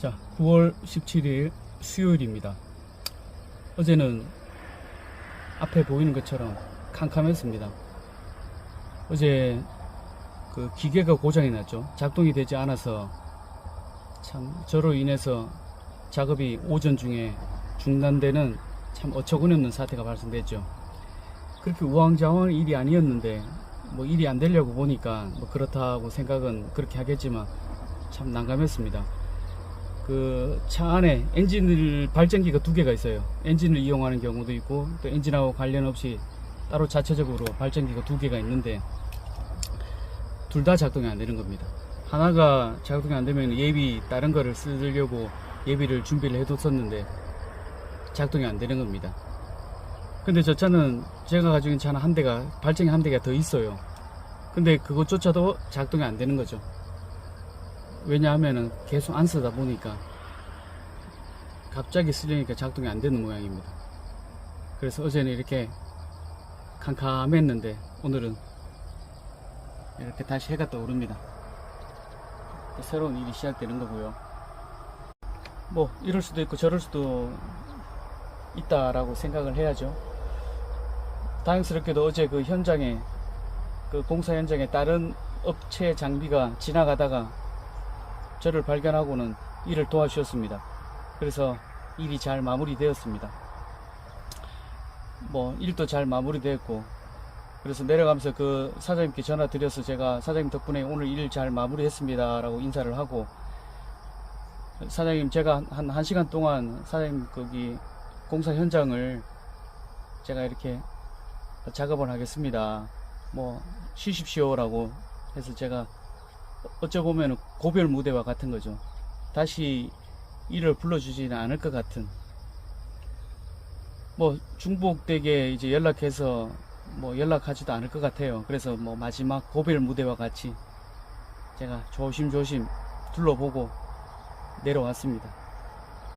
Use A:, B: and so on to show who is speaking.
A: 자, 9월 17일 수요일입니다. 어제는 앞에 보이는 것처럼 캄캄했습니다. 어제 그 기계가 고장이 났죠. 작동이 되지 않아서 참 저로 인해서 작업이 오전 중에 중단되는 참 어처구니 없는 사태가 발생됐죠. 그렇게 우왕좌왕 일이 아니었는데 뭐 일이 안 되려고 보니까 뭐 그렇다고 생각은 그렇게 하겠지만 참 난감했습니다. 그 차 안에 엔진을 발전기가 두 개가 있어요. 엔진을 이용하는 경우도 있고 또 엔진하고 관련 없이 따로 자체적으로 발전기가 두 개가 있는데 둘 다 작동이 안 되는 겁니다. 하나가 작동이 안 되면 예비 다른 거를 쓰려고 예비를 준비를 해뒀었는데 작동이 안 되는 겁니다. 근데 저 차는 제가 가지고 있는 차는 한 대가 발전기 한 대가 더 있어요. 근데 그것조차도 작동이 안 되는 거죠. 왜냐하면은 계속 안 쓰다 보니까 갑자기 쓰려니까 작동이 안 되는 모양입니다. 그래서 어제는 이렇게 캄캄했는데 오늘은 이렇게 다시 해가 떠오릅니다. 또 새로운 일이 시작되는 거고요. 뭐 이럴 수도 있고 저럴 수도 있다라고 생각을 해야죠. 다행스럽게도 어제 그 현장에 그 공사 현장에 다른 업체 장비가 지나가다가 저를 발견하고는 일을 도와주셨습니다. 그래서 일이 잘 마무리되었습니다. 뭐 일도 잘 마무리되었고 그래서 내려가면서 그 사장님께 전화 드려서 제가 사장님 덕분에 오늘 일 잘 마무리했습니다 라고 인사를 하고 사장님 제가 한 1시간 동안 사장님 거기 공사 현장을 제가 이렇게 작업을 하겠습니다. 뭐 쉬십시오 라고 해서 제가 어쩌 보면 고별 무대와 같은 거죠. 다시 일을 불러주지는 않을 것 같은. 뭐 중복되게 이제 연락해서 뭐 연락하지도 않을 것 같아요. 그래서 뭐 마지막 고별 무대와 같이 제가 조심조심 둘러보고 내려왔습니다.